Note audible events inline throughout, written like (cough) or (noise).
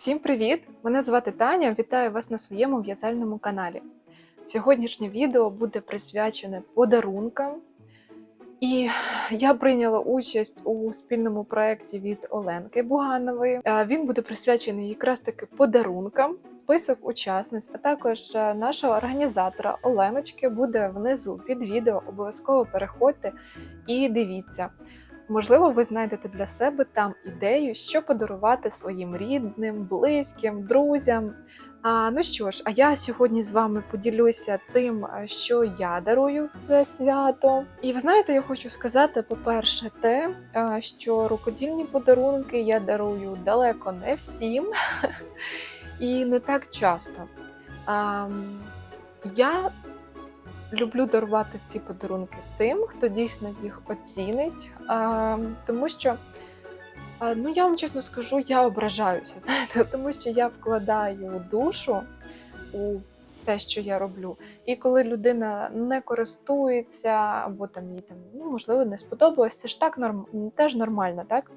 Всім привіт! Мене звати Таня. Вітаю вас на своєму в'язальному каналі. Сьогоднішнє відео буде присвячене подарункам. І я прийняла участь у спільному проєкті від Оленки Буганової. Він буде присвячений якраз таки подарункам. Список учасниць, а також е, нашого організатора Оленочки буде внизу під відео. Обов'язково переходьте і дивіться. Можливо, ви знайдете для себе там ідею, що подарувати своїм рідним, близьким, друзям. А, ну що ж, а я сьогодні з вами поділюся тим, що я дарую це свято. І ви знаєте, я хочу сказати, по-перше, те, що рукодільні подарунки я дарую далеко не всім (laughs) і не так часто. А, я люблю дарувати ці подарунки тим, хто дійсно їх оцінить, тому що. Ну, я вам чесно скажу, я ображаюся, (laughs) знаєте, тому що я вкладаю душу у те, що я роблю. І коли людина не користується, або там їй там, ну, можливо, не сподобалось, це ж так норм... теж нормально, так?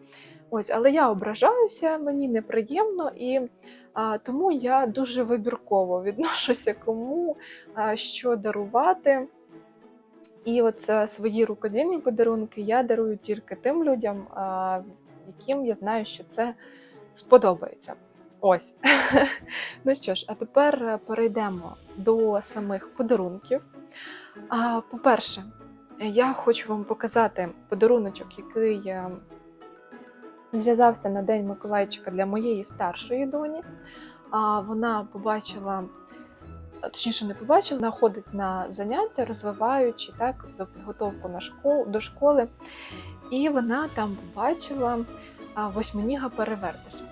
Ось, але я ображаюся, мені неприємно, і а, тому я дуже вибірково відношуся кому а, що дарувати. І от е, свої рукодільні подарунки я дарую тільки тим людям, а, яким я знаю, що це сподобається. Ось. (laughs) ну що ж, а тепер е, перейдемо до самих подарунків. По-перше, я хочу вам показати подаруночок, який е, зв'язався на День Миколайчика для моєї старшої доні. Вона побачила, точніше, не побачила, вона ходить на заняття, розвиваючи так, підготовку на школу, до школи. І вона там побачила восьминіга перевертиш.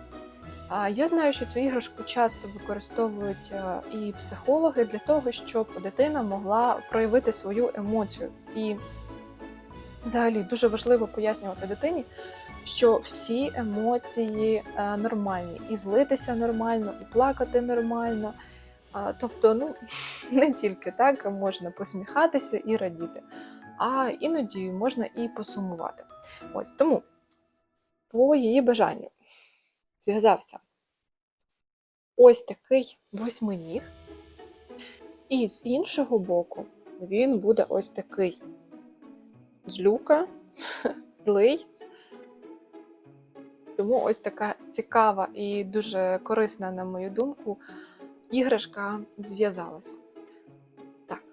Я знаю, що цю іграшку часто використовують і психологи для того, щоб дитина могла проявити свою емоцію. І взагалі дуже важливо пояснювати дитині, що всі емоції е, нормальні, і злитися нормально, і плакати нормально. Тобто, ну (laughs) не тільки так можна посміхатися і радіти, а іноді можна і посумувати. Ось тому по її бажанню зв'язався ось такий восьминіг, і з іншого боку він буде ось такий злюка, (laughs) злий. Тому ось така цікава і дуже корисна, на мою думку, іграшка зв'язалася. Так,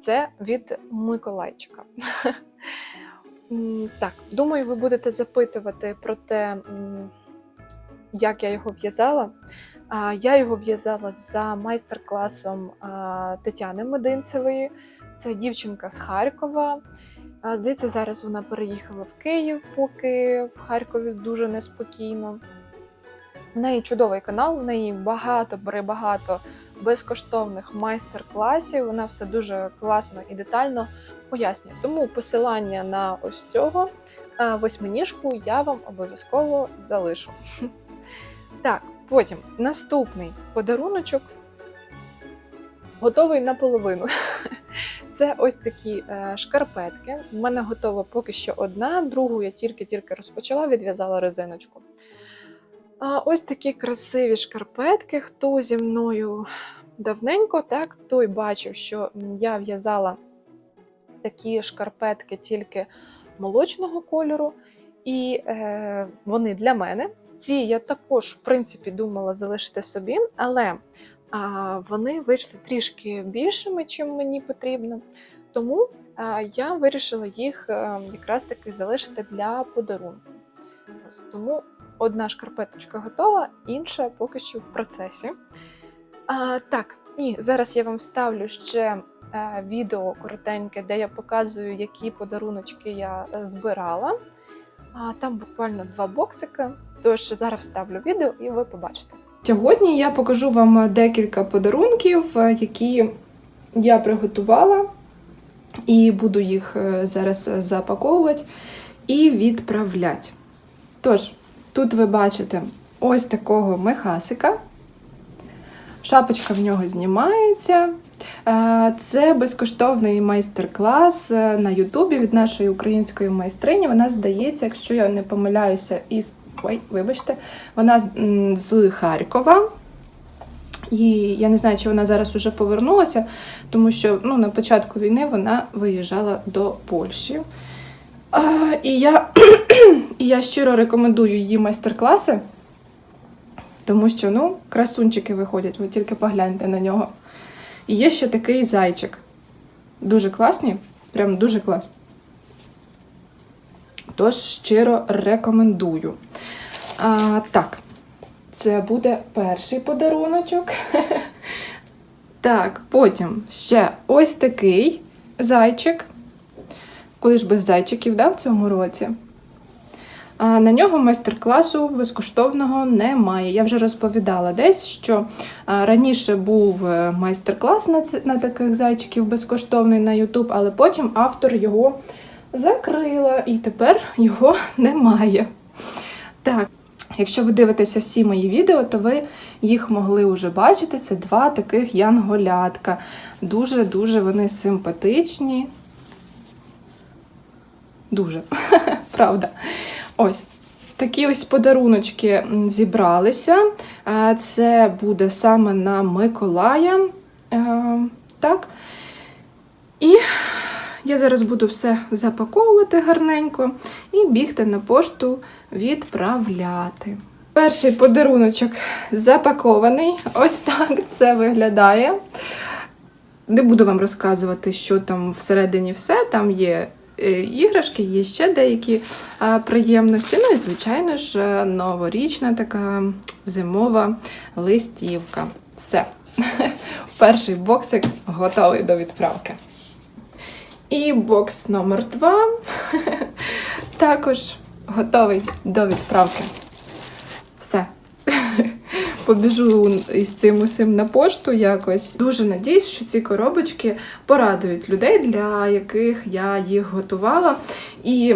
це від Миколайчика. (laughs) Так, думаю, ви будете запитувати про те, як я його в'язала. Я його в'язала за майстер-класом Тетяни Мединцевої. Це дівчинка з Харкова. Здається, зараз вона переїхала в Київ, поки в Харкові дуже неспокійно. В неї чудовий канал, в неї багато, багато безкоштовних майстер-класів. Вона все дуже класно і детально пояснює. Тому посилання на ось цього восьминіжку я вам обов'язково залишу. Так, потім наступний подаруночок готовий наполовину. (laughs) Це ось такі е, шкарпетки. У мене готова поки що одна, другу я тільки-тільки розпочала, відв'язала резиночку. А ось такі красиві шкарпетки. Хто зі мною давненько, так, той бачив, що я в'язала такі шкарпетки тільки молочного кольору, і е, вони для мене. Ці я також, в принципі, думала залишити собі, але а, вони вийшли трішки більшими, чим мені потрібно. Тому а, я вирішила їх е, якраз таки залишити для подарунку. Тому одна шкарпеточка готова, інша поки що в процесі. А, так, і зараз я вам ставлю ще е, відео коротеньке, де я показую, які подаруночки я е, збирала. Там буквально два боксики. Тож зараз вставлю відео і ви побачите. Сьогодні я покажу вам декілька подарунків, е, які я приготувала, і буду їх е, зараз запаковувати і відправляти. Тож, тут ви бачите ось такого мехасика. Шапочка в нього знімається, Це безкоштовний майстер-клас е, на Ютубі від нашої української майстрині. Вона здається, якщо я не помиляюся, із ой, вибачте, вона з Харкова. І я не знаю, чи вона зараз уже повернулася, тому що ну, на початку війни вона виїжджала до Польщі. А, і, я, (clears throat) і я щиро рекомендую її майстер-класи, тому що ну, красунчики виходять, ви тільки погляньте на нього. І є ще такий зайчик. Дуже класні, прям дуже класні. Тож щиро рекомендую. А, так, це буде перший подаруночок. (laughs) Так, потім ще ось такий зайчик. Коли ж без зайчиків да, в цьому році. На нього майстер-класу безкоштовного немає. Я вже розповідала десь, що раніше був е, майстер-клас на таких зайчиків безкоштовний на YouTube, але потім автор його закрила, і тепер (laughs) його немає. Так, якщо ви дивитеся всі мої відео, то ви їх могли вже бачити. Це два таких янголятка. Дуже-дуже вони симпатичні. Дуже, (laughs) правда. Ось. Такі ось подаруночки зібралися. Це буде саме на Миколая. Е, Так. І я зараз буду все запаковувати гарненько і бігти на пошту відправляти. Перший подаруночок запакований. Ось так це виглядає. Не буду вам розказувати, що там всередині все. Там є іграшки, є ще деякі приємності. Ну і, звичайно ж, е, новорічна така зимова листівка. Все. (laughs) Перший боксик готовий до відправки. І бокс номер два (laughs) також готовий до відправки. Побіжу із цим усім на пошту якось. Дуже надіюсь, що ці коробочки порадують людей, для яких я їх готувала. І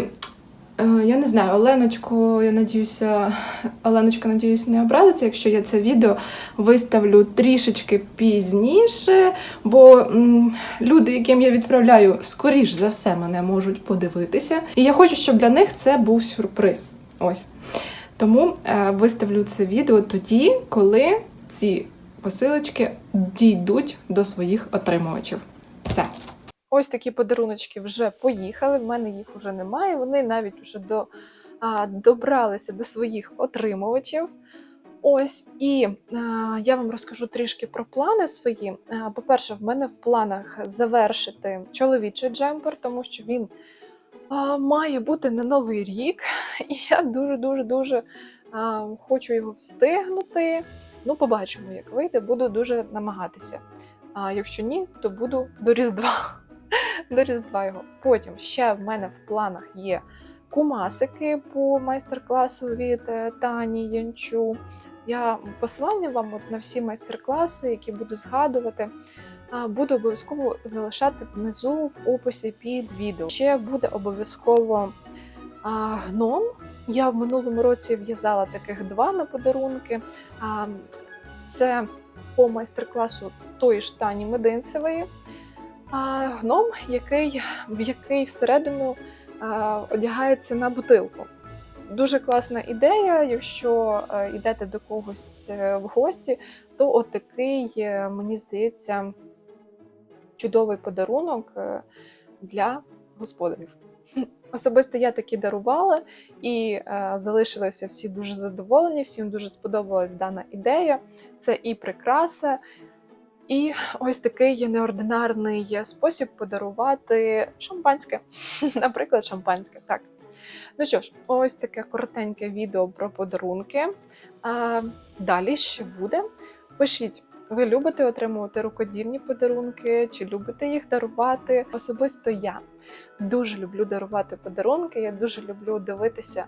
е, я не знаю, Оленочко, я надіюся, Оленочка, надіюсь, не образиться, якщо я це відео виставлю трішечки пізніше, бо м, люди, яким я відправляю, скоріш за все мене можуть подивитися. І я хочу, щоб для них це був сюрприз. Ось. Тому е, виставлю це відео тоді, коли ці посилочки дійдуть до своїх отримувачів. Все. Ось такі подаруночки вже поїхали. В мене їх вже немає. Вони навіть вже до, а, добралися до своїх отримувачів. Ось, і а, я вам розкажу трішки про плани свої. По-перше, в мене в планах завершити чоловічий джемпер, тому що він має бути на новий рік. І я дуже-дуже дуже хочу його встигнути. Ну, побачимо, як вийде, буду дуже намагатися. А якщо ні, то буду до Різдва. (laughs) До Різдва його. Потім ще в мене в планах є кумасики по майстер-класу від е, Тані Янчу. Я посилання вам от на всі майстер-класи, які буду згадувати, буду обов'язково залишати внизу в описі під відео. Ще буде обов'язково гном. Я в минулому році в'язала таких два на подарунки. Це по майстер-класу тої ж Тані Мединцевої. А, гном, який, в який всередину одягається на бутилку. Дуже класна ідея. Якщо е, йдете до когось е, в гості, то отакий, е, мені здається, чудовий подарунок е, для господарів. (laughs) Особисто я такі дарувала, і е, залишилися всі дуже задоволені, всім дуже сподобалась дана ідея. Це і прикраса, і ось такий є неординарний спосіб подарувати шампанське. (laughs) Наприклад, шампанське. Так. Ну що ж, ось таке коротеньке відео про подарунки. А, далі ще буде. Пишіть, ви любите отримувати рукодільні подарунки, чи любите їх дарувати? Особисто я дуже люблю дарувати подарунки. Я дуже люблю дивитися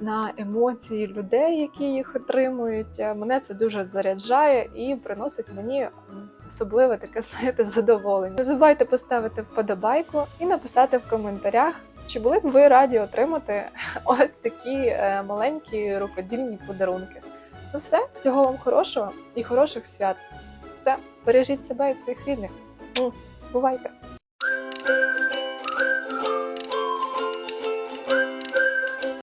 на емоції людей, які їх отримують. Мене це дуже заряджає і приносить мені особливе таке, (laughs) знаєте, задоволення. Не забувайте поставити вподобайку і написати в коментарях, чи були б ви раді отримати (laughs) ось такі е, маленькі рукодільні подарунки. Ну все, всього вам хорошого і хороших свят. Все, бережіть себе і своїх рідних. Бувайте!